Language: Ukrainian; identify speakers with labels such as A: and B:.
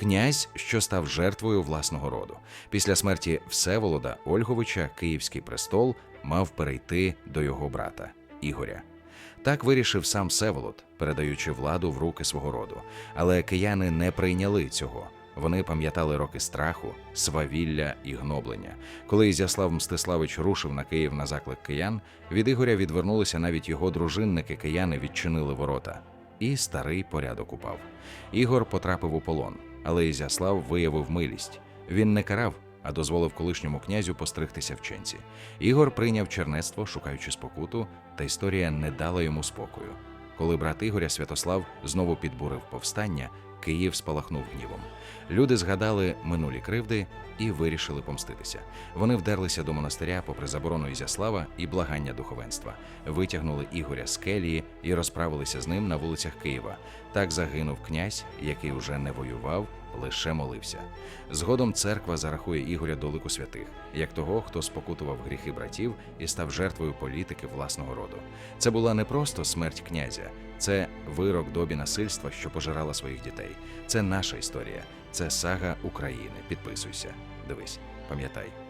A: князь, що став жертвою власного роду. Після смерті Всеволода Ольговича Київський престол мав перейти до його брата Ігоря. Так вирішив сам Всеволод, передаючи владу в руки свого роду. Але кияни не прийняли цього. Вони пам'ятали роки страху, свавілля і гноблення. Коли Ізяслав Мстиславич рушив на Київ на заклик киян, від Ігоря відвернулися навіть його дружинники кияни відчинили ворота. І старий порядок упав. Ігор потрапив у полон, але Ізяслав виявив милість. Він не карав, а дозволив колишньому князю постригтися в ченці. Ігор прийняв чернецтво, шукаючи спокуту, та історія не дала йому спокою. Коли брат Ігоря Святослав знову підбурив повстання, Київ спалахнув гнівом. Люди згадали минулі кривди і вирішили помститися. Вони вдерлися до монастиря попри заборону Ізяслава і благання духовенства, витягнули Ігоря з келії і розправилися з ним на вулицях Києва. Так загинув князь, який уже не воював, лише молився. Згодом церква зарахує Ігоря до лику святих, як того, хто спокутував гріхи братів і став жертвою політики власного роду. Це була не просто смерть князя, це вирок добі насильства, що пожирала своїх дітей. Це наша історія, це сага України. Підписуйся, дивись, пам'ятай.